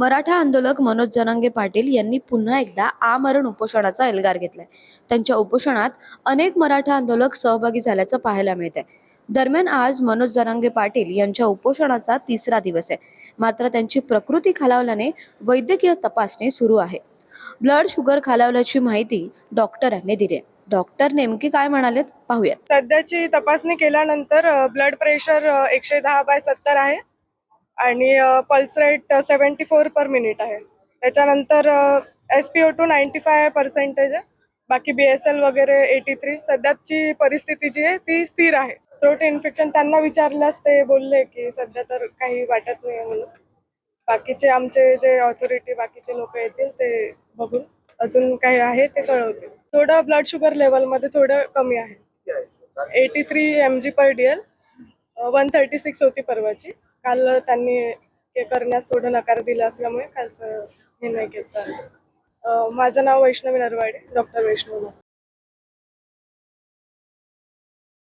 मराठा आंदोलक मनोज जनांगे पाटील यांनी पुन्हा एकदा आमरण उपोषणाचा एल्गार घेतलाय. त्यांच्या उपोषणात अनेक मराठा आंदोलक सहभागी झाल्याचं पाहायला मिळतंय. दरम्यान आज मनोज जनांगे पाटील यांच्या उपोषणाचा तिसरा दिवस आहे. मात्र त्यांची प्रकृती खालावल्याने वैद्यकीय तपासणी सुरू आहे. ब्लड शुगर खालावल्याची माहिती डॉक्टरांनी दिली आहे. डॉक्टर नेमके काय म्हणालेत? पाहूयात. सध्याची तपासणी केल्यानंतर ब्लड प्रेशर एकशे दहा बाय सत्तर आहे. आणि pulse rate seventy four per minute आहे. त्याच्यानंतर S P O two ninety five percentage आहे. बाकी बी एस एल वगैरे एटी थ्री सध्याची परिस्थिती जी आहे ती स्थिर आहे. थ्रोट इन्फेक्शन त्यांना विचारल्यास ते बोलले की सध्या तर काही वाटत नाही म्हणून. बाकीचे आमचे जे ऑथॉरिटी बाकीचे लोक येतील ते बघून अजून काही आहे ते कळवतील. थोडं ब्लड शुगर लेवलमध्ये थोडं कमी आहे. Eighty three M G per D L one thirty six होती परवाची. काल त्यांनी हे करण्यास थोडं नकार दिला असल्यामुळे कालचं हे नाही घेतलं माझं नाव वैष्णवी नरवाडे डॉक्टर वैष्णव.